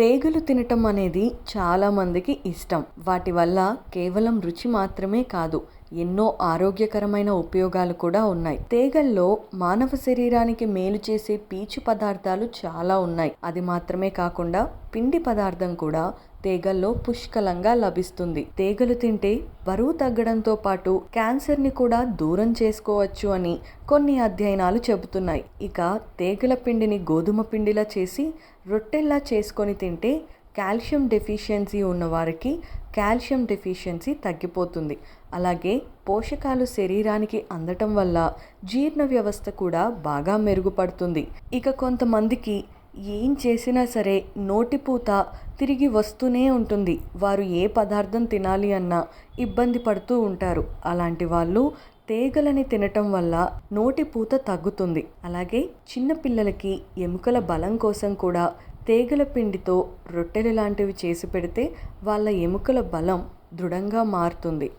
తేగలు తినటం అనేది చాలామందికి ఇష్టం. వాటి వల్ల కేవలం రుచి మాత్రమే కాదు ఎన్నో ఆరోగ్యకరమైన ఉపయోగాలు కూడా ఉన్నాయి. తేగల్లో మానవ శరీరానికి మేలు చేసే పీచు పదార్థాలు చాలా ఉన్నాయి. అది మాత్రమే కాకుండా పిండి పదార్థం కూడా తేగల్లో పుష్కలంగా లభిస్తుంది. తేగలు తింటే బరువు తగ్గడంతో పాటు క్యాన్సర్ని కూడా దూరం చేసుకోవచ్చు అని కొన్ని అధ్యయనాలు చెబుతున్నాయి. ఇక తేగల పిండిని గోధుమ పిండిలా చేసి రొట్టెల్లా చేసుకొని తింటే కాల్షియం డెఫిషియన్సీ ఉన్నవారికి కాల్షియం డెఫిషియన్సీ తగ్గిపోతుంది. అలాగే పోషకాలు శరీరానికి అందటం వల్ల జీర్ణ వ్యవస్థ కూడా బాగా మెరుగుపడుతుంది. ఇక కొంతమందికి ఏం చేసినా సరే నోటిపూత తిరిగి వస్తూనే ఉంటుంది. వారు ఏ పదార్థం తినాలి అన్నా ఇబ్బంది పడుతూ ఉంటారు. అలాంటి వాళ్ళు తేగలని తినటం వల్ల నోటి పూత తగ్గుతుంది. అలాగే చిన్నపిల్లలకి ఎముకల బలం కోసం కూడా తేగల పిండితో రొట్టెలు లాంటివి చేసి పెడితే వాళ్ళ ఎముకల బలం దృఢంగా మారుతుంది.